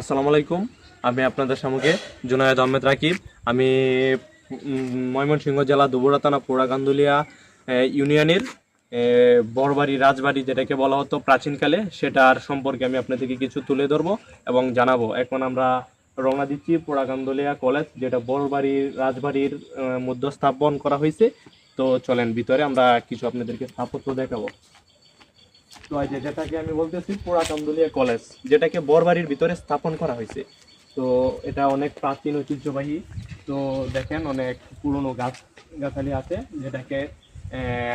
আসসালামু আলাইকুম। আমি আপনাদের সামনে জুনায়দ আহমেদ রাকিব। আমি ময়মনসিংহ জেলা দুবুরা থানা পোড়াকান্দুলিয়া ইউনিয়নের বড়বাড়ি রাজবাড়ি যেটাকে বলা হতো প্রাচীনকালে, সেটার সম্পর্কে আমি আপনাদেরকে কিছু তুলে ধরবো এবং জানাব। এখন আমরা রওনা দিচ্ছি পোড়াকান্দুলিয়া কলেজ, যেটা বড়বাড়ির রাজবাড়ির মধ্যে স্থাপন করা হয়েছে। তো চলেন, ভিতরে আমরা কিছু আপনাদেরকে স্থাপত্য দেখাবো। যে যেটাকে আমি বলতেছি পোড়াকান্দুলিয়া কলেজ, যেটাকে বরবাড়ির ভিতরে স্থাপন করা হয়েছে। তো এটা অনেক প্রাচীন ঐতিহ্যবাহী। তো দেখেন অনেক পুরনো গাছ, গাছালি আছে, যেটাকে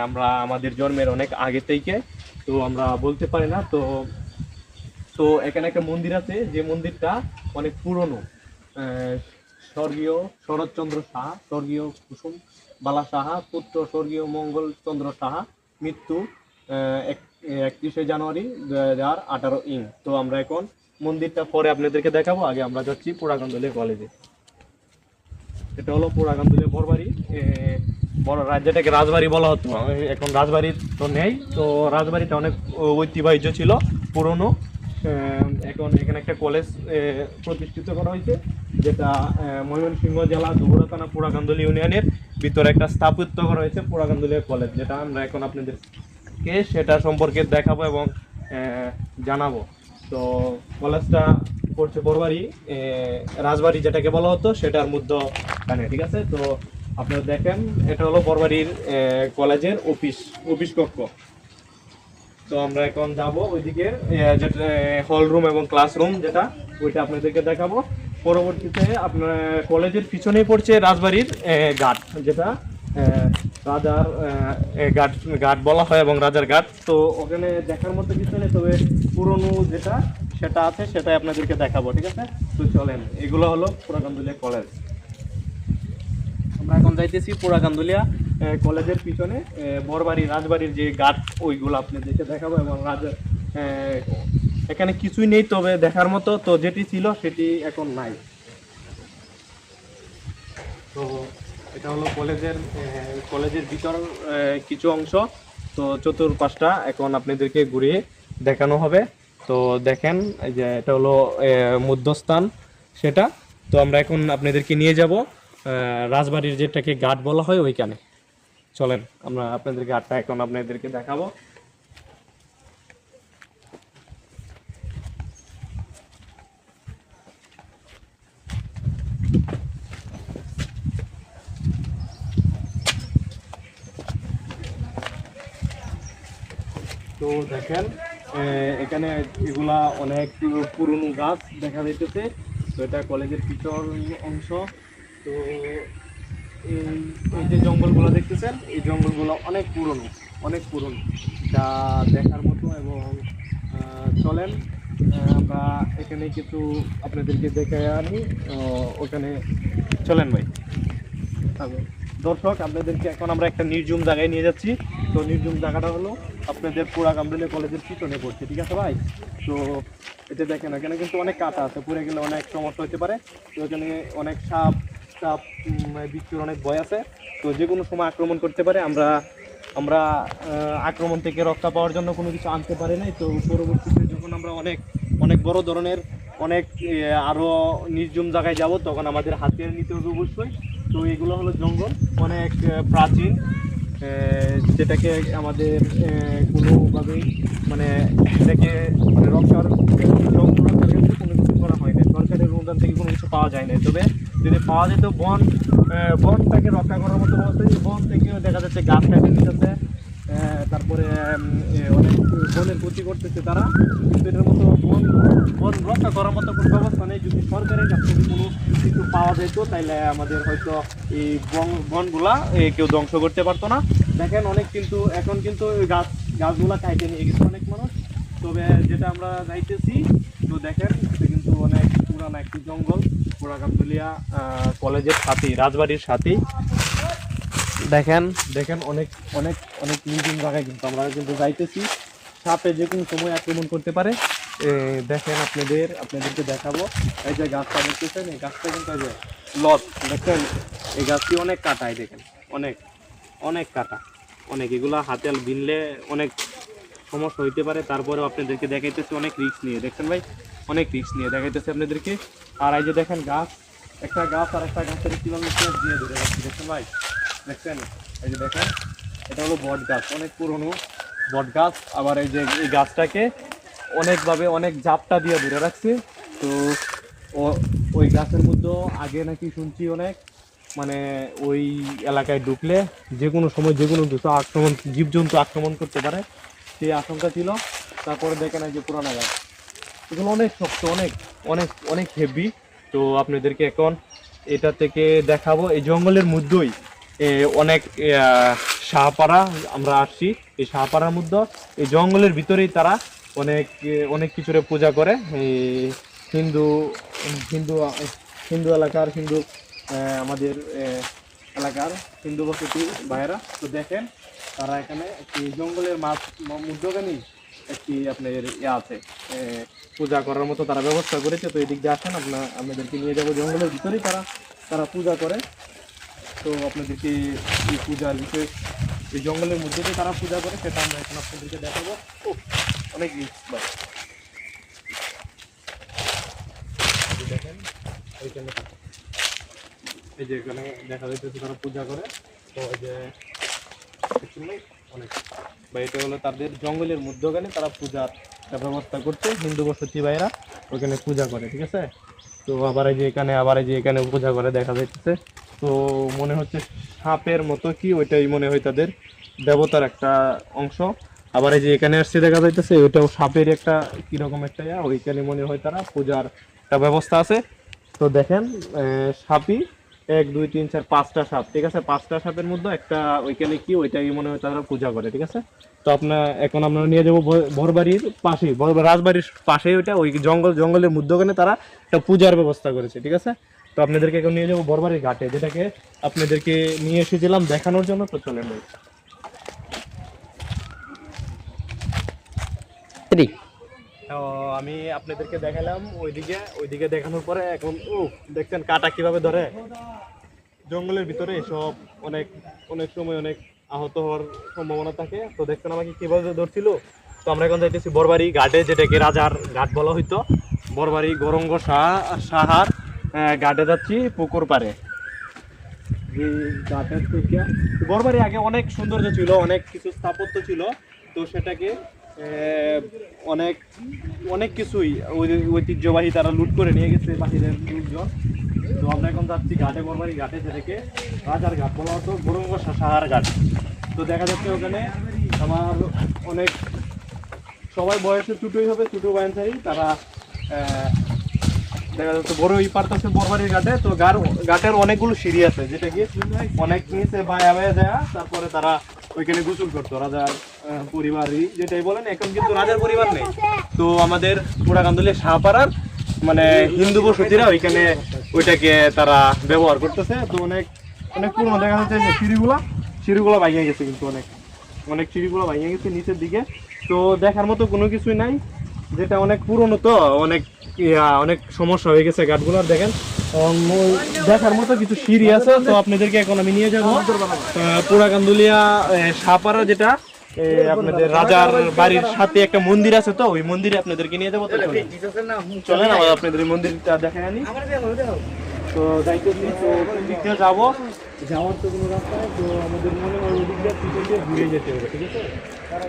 আমরা আমাদের জন্মের অনেক আগে থেকে, তো আমরা বলতে পারি না। তো তো এখানে একটা মন্দির আছে, যে মন্দিরটা অনেক পুরনো। স্বর্গীয় শরৎচন্দ্র সাহা, স্বর্গীয় কুসুম বালা সাহা, পুত্র স্বর্গীয় মঙ্গল চন্দ্র সাহা, মৃত্যু এক- একত্রিশে জানুয়ারি দু হাজার আঠারো ইং। তো আমরা এখন মন্দিরটা পরে আপনাদেরকে দেখাবো। আগে আমরা যাচ্ছি পোড়াকান্দুলিয়া কলেজে। এটা হলো পোড়াকান্দুলিয়া বড়বাড়ি এ, বড় রাজ- যেটাকে রাজবাড়ি বলা হতো। এখন রাজবাড়ি তো নেই। তো রাজবাড়িটা অনেক ঐতিহ্য ছিল পুরনো। এখন এখানে একটা কলেজ প্রতিষ্ঠিত করা হয়েছে যেটা ময়মনসিংহ জেলা দুবুরা থানা পোড়াকান্দুলি ইউনিয়নের ভিতরে একটা স্থাপিত করা হয়েছে পোড়াকান্দুলিয়া কলেজ যেটা আমরা এখন আপনাদেরকে সেটা সম্পর্কে দেখাবো এবং জানাব। তো কলেজটা পড়ছে আহ, রাজবাড়ি যেটাকে বলা হতো সেটার মধ্যে ঠিক আছে? তো আপনারা দেখেন এটা হলো আহ, কলেজের অফিস অফিস কক্ষ। তো আমরা এখন যাব ওইদিকে যেটা হল রুম এবং ক্লাসরুম যেটা ওইটা আপনাদেরকে দেখাবো। পরবর্তীতে আপনার কলেজের পিছনেই পড়ছে রাজবাড়ির ঘাট যেটা রাজার ঘাট ঘাট বলা হয় এবং রাজার ঘাট তো ওখানে দেখার মতো কিছু নেই, তবে পুরনো যেটা, সেটা আছে, সেটাই আপনাদেরকে দেখাবো, ঠিক আছে? তো চলেন, এগুলো হলো পুরাকান্দুলিয়া কলেজ আমরা এখন যাইতেছি পুরাকান্দুলিয়া কলেজের পিছনে বরবাড়ি রাজবাড়ির যে ঘাট ওইগুলো আপনাদেরকে দেখাবো এবং রাজা এখানে কিছুই নেই, তবে দেখার মতো, তো যেটি ছিল, সেটি এখন নাই। তো এটা হলো কলেজের কলেজের ভিতর কিছু অংশ। তো চতুর্পাশটা এখন আপনাদেরকে ঘুরিয়ে দেখানো হবে। তো দেখেন, এই যে এটা হলো মধ্যস্থান সেটা। তো আমরা এখন আপনাদেরকে নিয়ে যাব রাজবাড়ির যেটাকে ঘাট বলা হয় ওইখানে। চলেন, আমরা আপনাদের ঘাটটা এখন আপনাদেরকে দেখাবো। তো দেখেন এখানে এগুলা অনেক পুরনো গাছ দেখা যাইতেছে। তো এটা কলেজের পিছর অংশ। তো এই যে জঙ্গলগুলো দেখতেছেন, এই জঙ্গলগুলো অনেক পুরনো অনেক পুরনো। যা দেখার মতো এবং চলেন আমরা এখানে কিছু আপনাদেরকে দেখে আনি। ওখানে চলেন ভাই। তবে দর্শক আপনাদেরকে এখন আমরা একটা নির্জুম জায়গায় নিয়ে যাচ্ছি। তো নির্জুম জায়গাটা হলো আপনাদের পুরা কামরুলিয়া কলেজের পিছনে পড়ছে ঠিক আছে ভাই? তো এটা দেখেন এখানে কিন্তু অনেক কাটা আছে পড়ে গেলে অনেক সমস্যা হতে পারে। তো এখানে অনেক সাপ সাপ উম, বিচ্ছুর অনেক ভয় আছে। তো যে কোনো সময় আক্রমণ করতে পারে আমরা আমরা আক্রমণ থেকে রক্ষা পাওয়ার জন্য কোনো কিছু আনতে পারি নাই। তো পরবর্তীতে যখন আমরা অনেক অনেক বড় ধরনের অনেক আরও আরও নির্জুম জায়গায় যাব তখন আমাদের হাতিয়ার নিতে হবে অবশ্যই তো এগুলো হলো জঙ্গল অনেক প্রাচীন যেটাকে আমাদের কোনোভাবেই মানে এটাকে রক্ষার রক্ষার ক্ষেত্রে কোনো কিছু করা হয়নি। সরকারের অনুদান থেকে কোনো কিছু পাওয়া যায় না তবে যদি পাওয়া যেত বন বনটাকে রক্ষা করার মতো বলতে বন থেকেও দেখা যাচ্ছে গাছ কাটের নিতেছে আহ, তারপরে অনেক বনের ক্ষতি করতেছে তারা। কিন্তু এটার মতো বন বন রক্ষা করার মতো কোনো ব্যবস্থা নেই। যদি সরকারের কাছ থেকে কোনো কিছু পাওয়া যেত, তাইলে আমাদের হয়তো এই বন, বনগুলা কেউ ধ্বংস করতে পারতো না। দেখেন, অনেক কিন্তু, এখন কিন্তু গাছ, গাছগুলা কাইটে নিয়ে গেছে অনেক মানুষ। তবে যেটা আমরা যাইতেছি, তো দেখেন কিন্তু অনেক পুরানো একটি জঙ্গল। পুরাকামদুলিয়া কলেজের সাথেই, রাজবাড়ির সাথেই। দেখেন। দেখেন অনেক অনেক অনেক নির্জন জায়গায় কিন্তু আমরা কিন্তু যাইতেছি। সাপে যে কোনো সময় আক্রমণ করতে পারে। দেখেন আপনাদের, আপনাদেরকে দেখাবো। এই যে গাছটা দেখতেছেন, এই গাছটা কিন্তু এই যে লত দেখেন এই গাছটি অনেক কাটায় দেখেন। অনেক অনেক কাটা। অনেক এগুলা হাতে বিনলে অনেক সমস্যা হইতে পারে। তারপরেও আপনাদেরকে দেখাইতেছি অনেক রিক্স নিয়ে। দেখছেন ভাই? অনেক রিক্স নিয়ে দেখাইতেছে আপনাদেরকে। আর এই যে দেখেন গাছ, একটা গাছ আর একটা গাছের কীভাবে দিয়ে ধরে রাখছি। দেখছেন ভাই? দেখছেন? এই যে দেখেন, এটা হলো বট গাছ, অনেক পুরনো বট গাছ। আবার এই যে এই গাছটাকে অনেকভাবে অনেক ঝাপটা দিয়ে ধরে রাখছে। তো ওই গাছের মধ্যে আগে নাকি শুনছি অনেক মানে ওই এলাকায় ঢুকলে যে কোনো সময় যে কোনো কিছু আক্রমণ, জীবজন্তু আক্রমণ করতে পারে, সেই আশঙ্কা ছিল। তারপরে দেখেন এই যে পুরানা গাছ। এগুলো অনেক শক্ত, অনেক অনেক অনেক হেভি তো আপনাদেরকে এখন এটা থেকে দেখাবো। এই জঙ্গলের মধ্যেই অনেক আহ, শাহপাড়া আমরা আসছি এই শাহপাড়ার মধ্যে। এই জঙ্গলের ভিতরেই তারা অনেক অনেক কিছুরে পূজা করে। এই হিন্দু হিন্দু হিন্দু এলাকার হিন্দু আমাদের এলাকার হিন্দু বসতি ভাইয়েরা। তো দেখেন তারা এখানে একটি জঙ্গলের মাছ মধ্যখানেই একটি আপনার ইয়ে আছে। পূজা করার মতো তারা ব্যবস্থা করেছে। তো এদিক দিয়ে আসেন আপনার আপনাদেরকে নিয়ে যাব। জঙ্গলের ভিতরেই তারা তারা পূজা করে। তো আপনাদেরকে এই পূজার বিষয়ে, এই জঙ্গলের মধ্যে দিয়ে তারা পূজা করে, সেটা আমরা এখন আপনাদেরকে দেখাবো। ও অনেক যে দেখেন, এইখানে এই যে এখানে দেখা যাইতেছে তারা পূজা করে। তো এই যে অনেক। বা এটা হলো তাদের জঙ্গলের মধ্যখানে তারা পূজার ব্যবস্থা করছে, হিন্দু বসতি ভাইরা ওখানে পূজা করে, ঠিক আছে? তো আবার এই যে এখানে, আবার এই যে এখানে পূজা করে দেখা যাইতেছে। তো মনে হচ্ছে সাপের মতো কি, ওইটাই মনে হয় তাদের দেবতার একটা অংশ। আবার এই যে এখানে আসছে, দেখা যাইতেছে ওইটাও সাপের একটা কীরকম একটা ইয়া, ওইখানে মনে হয় তারা পূজার একটা ব্যবস্থা আছে। তো দেখেন সাপই, এক, দুই, তিন, চার, পাঁচটা সাপ, ঠিক আছে? পাঁচটা সাপের মধ্যে একটা ওইখানে কি, ওইটাই মনে হয় তারা পূজা করে, ঠিক আছে? তো আপনার এখন আমরা নিয়ে যাব ভোরবাড়ির পাশেই রাজবাড়ির পাশেই ওইটা, ওই জঙ্গল, জঙ্গলের মধ্যখানে তারা একটা পূজার ব্যবস্থা করেছে, ঠিক আছে? তো আপনাদেরকে এখন নিয়ে যাব বরবাড়ির ঘাটে যেটাকে আপনাদেরকে নিয়ে এসেছিলাম দেখানোর জন্য তো চলেন ভাই। তো আমি আপনাদেরকে দেখালাম ওইদিকে ওইদিকে দেখানোর পরে এখন ও দেখছেন কাটা কীভাবে ধরে? জঙ্গলের ভিতরে সব অনেক অনেক সময় অনেক আহত হওয়ার সম্ভাবনা থাকে। তো দেখছেন আমাকে কীভাবে ধরছিল? তো আমরা এখন যাইতেছি বরবাড়ি ঘাটে যেটাকে রাজার ঘাট বলা হইতো। বরবাড়ি গরঙ্গ শাহ সাহার ঘাটে যাচ্ছি, পুকুর থেকে বরবাড়ি আগে অনেক সৌন্দর্য ছিল, অনেক কিছু স্থাপত্য ছিল। তো সেটাকে অনেক অনেক কিছুই ঐতিহ্যবাহী তারা লুট করে নিয়ে গেছে বাহিরের লোকজন। তো আমরা এখন যাচ্ছি ঘাটে বরবাড়ি ঘাটে যেটাকে রাজার ঘাট বলা হতো গরঙ্গ সাহার ঘাট। তো দেখা যাচ্ছে ওখানে আমার অনেক সবাই বয়সে ছোটোই হবে, ছোটো বায়নসাই তারা দেখা যাচ্ছে বড় এই পারতেছে বরবাড়ির ঘাটে, তো ঘাটের অনেকগুলো সিঁড়ি আছে, যেটা কি অনেক নিচে বায়া বায়া দেয়া তারপরে তারা ওইখানে গোসল করতো। রাজার পরিবারই যেটাই বলেন, এখন কিন্তু রাজার পরিবার নেই। তো আমাদের পুরাকান্দুলের শাহপাড়ার মানে হিন্দু বসতিরা ওইখানে ওইটাকে তারা ব্যবহার করতেছে। তো অনেক অনেক পুরনো দেখা যাচ্ছে যে সিঁড়িগুলা সিঁড়িগুলো ভাঙিয়ে গেছে কিন্তু অনেক। অনেক সিঁড়িগুলো ভাঙিয়ে গেছে নিচের দিকে। তো দেখার মতো কোনো কিছুই নাই। যেটা অনেক পুরনো তো, অনেক অনেক সমস্যা হয়ে গেছে গাছগুলোর দেখেন দেখার মতো কিছু সিঁড়ি আছে তো আপনাদেরকে এখন আমি নিয়ে যাব। আহ, পুরাকান্দুলিয়া সাপাড়া যেটা আপনাদের রাজার বাড়ির সাথে একটা মন্দির আছে তো ওই মন্দিরে আপনাদেরকে নিয়ে যাব তো চলেন। চলেন আপনাদের মন্দিরটা দেখে আনি। তো যাইতেছি তো ওই দিক দিয়ে যাব। যাওয়ার তো কোনো রাস্তা নেই তো আমাদের মনে হয় ওই দিক দিয়ে পিছন দিয়ে ঘুরে যেতে হবে ঠিক আছে?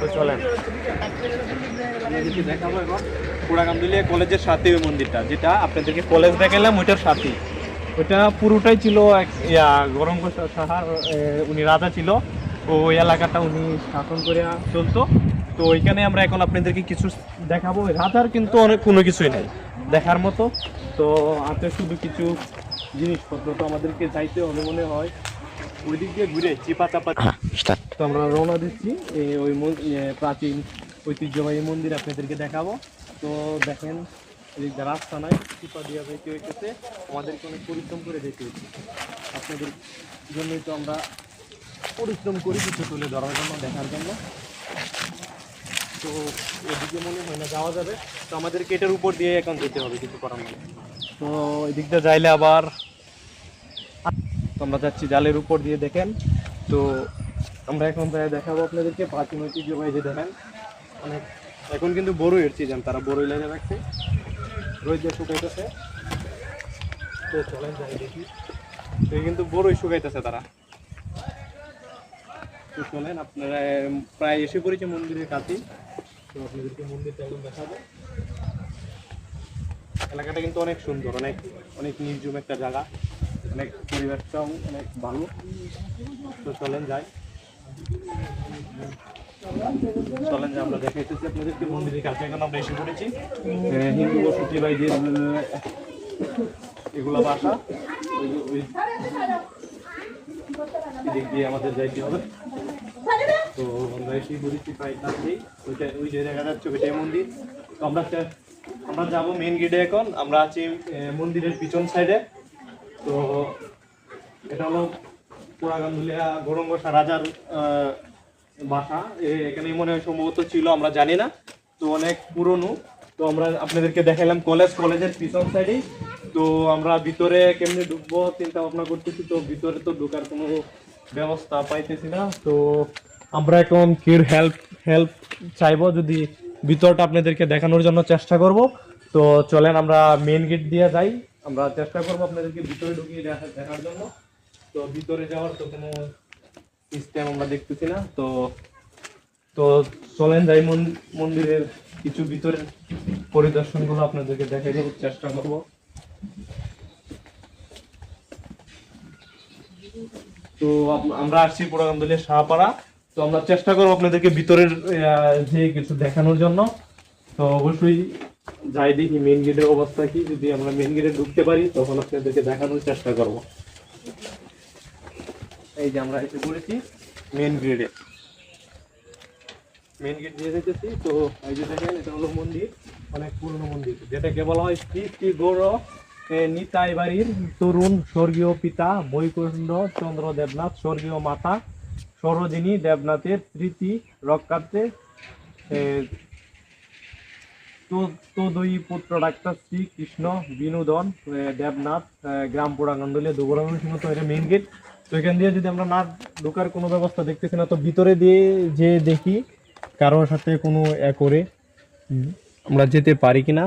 তো চলেন। আপনাদেরকে দেখাবো এখন পুরাকামদুলিয়া কলেজের সাথে ওই মন্দিরটা যেটা আপনাদেরকে কলেজ দেখালাম ওইটার সাথেই। ওইটা পুরোটাই ছিল এক ইয়া গরঙ্গ সাহার উনি রাজা ছিল। ওই এলাকাটা উনি শাসন করে চলতো। তো ওইখানে আমরা এখন আপনাদেরকে কিছু দেখাবো। রাজার কিন্তু অনেক কোনো কিছুই নেই দেখার মতো। তো হাতে শুধু কিছু জিনিসপত্র তো আমাদেরকে যাইতে হবে মনে হয়। ওই দিক দিয়ে ঘুরে চিপা চাপা হ্যাঁ তো আমরা রওনা দিচ্ছি। এ, ওই প্রাচীন ঐতিহ্যবাহী মন্দির আপনাদেরকে দেখাবো। তো দেখেন এদিক দিয়ে রাস্তা নাই চিপা দিয়ে যেতে হইতেছে। আমাদেরকে অনেক পরিশ্রম করে যেতে হচ্ছে আপনাদের জন্যই তো আমরা পরিশ্রম করি কিছু তুলে ধরার জন্য দেখার জন্য। তো এদিকে মনে হয় না যাওয়া যাবে। তো আমাদেরকে এটার উপর দিয়ে এখন যেতে হবে কিছু করার নেই। তো এদিক দিয়ে যাইলে আবার আমরা যাচ্ছি জালের উপর দিয়ে, দেখেন। তো আমরা এখন প্রায় দেখাবো আপনাদেরকে প্রাচীন ঐতিহ্যবাহী যে দেখেন, অনেক এখন কিন্তু বড়ইয়ের সিজন তারা বড়ই লেগে রাখছে রোদ রোদে শুকাইতেছে। তো চলেন যাই দেখি। তো কিন্তু বড়ই শুকাইতেছে তারা। তো চলেন, আপনারা প্রায় এসে পড়েছে মন্দিরের কাছে তো আপনাদেরকে মন্দিরটা এখন দেখাবো। এলাকাটা কিন্তু অনেক সুন্দর, অনেক অনেক নির্জুম একটা জায়গা, অনেক পরিবেশটাও অনেক ভালো। তো চলেন যাই। চলেন যে আমরা দেখাইতেছি আপনাদেরকে মন্দিরের কাছে। এখন আমরা এসে পড়েছি হিন্দু বসতি ভাইদের এগুলা বাসা। এদিক দিয়ে আমাদের যাইতে হবে। তো আমরা এসে পড়েছি প্রায় কাছেই। ওইটা ওই যে দেখা যাচ্ছে, ওইটাই মন্দির। তো আমরা আমরা যাব মেন গেটে এখন। আমরা আছি মন্দিরের পিছন সাইডে তো এটা হলো পুরাগান্ধুলিয়া গৌরঙ্গসা রাজার বাসা। এ- এখানেই মনে হয় সম্ভবত ছিল, আমরা জানি না। তো অনেক পুরনো। তো আমরা আপনাদেরকে দেখাইলাম কলেজ, কলেজের পিছন সাইডে তো আমরা ভিতরে কেমনি ঢুকবো, চিন্তা ভাবনা করতেছি, তো ভিতরে তো ঢোকার কোনো ব্যবস্থা পাইতেছি না। তো আমরা এখন কির হেল্প হেল্প চাইব যদি ভিতরটা আপনাদেরকে দেখানোর জন্য চেষ্টা করব। তো চলেন আমরা মেন গেট দিয়ে যাই। আমরা চেষ্টা করব আপনাদেরকে ভিতরে ঢুকিয়ে দেখার জন্য। তো ভিতরে যাওয়ার তো কোনো সিস্টেম আমরা দেখতেছি না। তো তো চলেন যাই মন- মন্দিরের কিছু ভিতরের পরিদর্শনগুলো আপনাদেরকে দেখাই দেওয়ার চেষ্টা করব। তো আমরা আসছি পুরাকান্দলের শাহপাড়া। তো আমরা চেষ্টা করব আপনাদেরকে ভিতরের যে কিছু দেখানোর জন্য। তো অবশ্যই যাই দেখি মেন গেটের অবস্থা কি। যদি আমরা মেন গেটে ঢুকতে পারি, তখন আপনাদেরকে দেখানোর চেষ্টা করব। এই যে আমরা এসে পড়েছি মেন গেটে মেন গেট দিয়ে যেতেছি, তো এই যে দেখেন, এটা হলো মন্দির, অনেক পুরনো মন্দির। যেটাকে বলা হয় শ্রী শ্রী গৌর নিতাই বাড়ির তরুণ স্বর্গীয় পিতা বৈকুণ্ঠ চন্দ্র দেবনাথ, স্বর্গীয় মাতা সরোজিনী দেবনাথের স্মৃতি রক্ষার্থে এ, তো তো পুত্র ডাক্তার শ্রী কৃষ্ণ বিনোদন দেবনাথ গ্রাম পুরাঙ্গন্দলে দুবরাঙ্গন সিংহ তো এটা মেইন গেট তো এখান দিয়ে যদি আমরা না ঢোকার কোনো ব্যবস্থা দেখতেছি না তো ভিতরে দিয়ে যে দেখি কারোর সাথে কোনো এ করে আমরা যেতে পারি কিনা।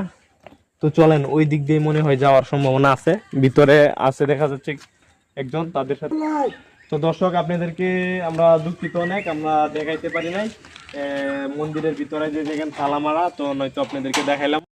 তো চলেন ওই দিক দিয়ে মনে হয় যাওয়ার সম্ভাবনা আছে। ভিতরে আছে দেখা যাচ্ছে একজন তাদের সাথে তো দর্শক, আপনাদেরকে আমরা দুঃখিত অনেক, আমরা দেখাইতে পারি নাই। মন্দিরের ভিতরে যে যেখানে তালা মারা, তো নয়তো আপনাদেরকে দেখাইলাম।